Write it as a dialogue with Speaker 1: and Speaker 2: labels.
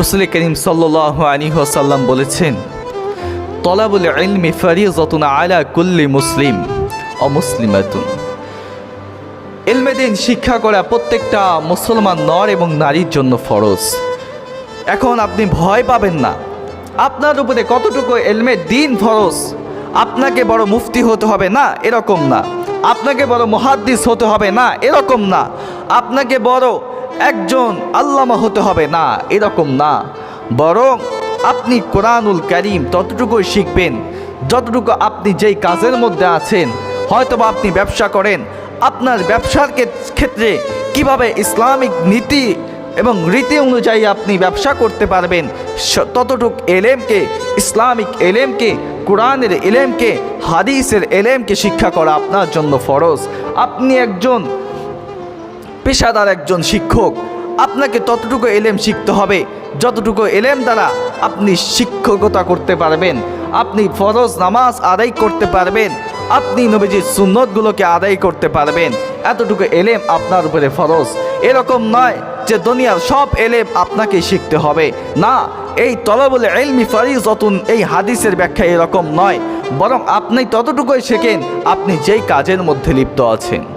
Speaker 1: রসুল করিম সাল্লাহ আলী সাল্লাম বলেছেন, তলাবুল ইলমি ফরিজতুন আলা কুল্লি মুসলিম অমুসলিমাতুন ইলমেদিন শিক্ষা করা প্রত্যেকটা মুসলমান নর এবং নারীর জন্য ফরজ। এখন আপনি ভয় পাবেন না। আপনার উপরে কতটুকু এলমের দিন ফরজ, আপনাকে বড় মুফতি হতে হবে না, এরকম না। আপনাকে বড় মহাদ্দিস হতে হবে না, এরকম না। আপনাকে বড় একজন আল্লামা হতে হবে। না, এরকম না। বরং আপনি কোরআনুল করিম ততটুকুই শিখবেন, যতটুকু আপনি যেই কাজের মধ্যে আছেন, হয়তোবা আপনি ব্যবসা করেন, আপনার ব্যবসার ক্ষেত্রে কীভাবে ইসলামিক নীতি এবং রীতি অনুযায়ী আপনি ব্যবসা করতে পারবেন ততটুক এলেমকে, ইসলামিক এলেমকে, কোরআনের এলেমকে, হাদিসের এলেমকে শিক্ষা করা আপনার জন্য ফরজ। আপনি একজন পেশাদার একজন শিক্ষক। আপনাকে ততটুকু এলেম শিখতে হবে, যতটুকু এলেম দ্বারা আপনি শিক্ষকতা করতে পারবেন। আপনি ফরজ নামাজ আদায় করতে পারবেন, আপনি নবীজির সুন্নতগুলোকে আদায় করতে পারবেন। এতটুকু এলেম আপনার উপরে ফরজ। এরকম নয় যে দুনিয়ার সব এলেম আপনাকে শিখতে হবে। না, এই তলবুল এলমি ফরিজতুন, এই হাদিসের ব্যাখ্যা এরকম নয়। বরং আপনি ততটুকুই শেখেন, আপনি যেই কাজের মধ্যে লিপ্ত আছেন।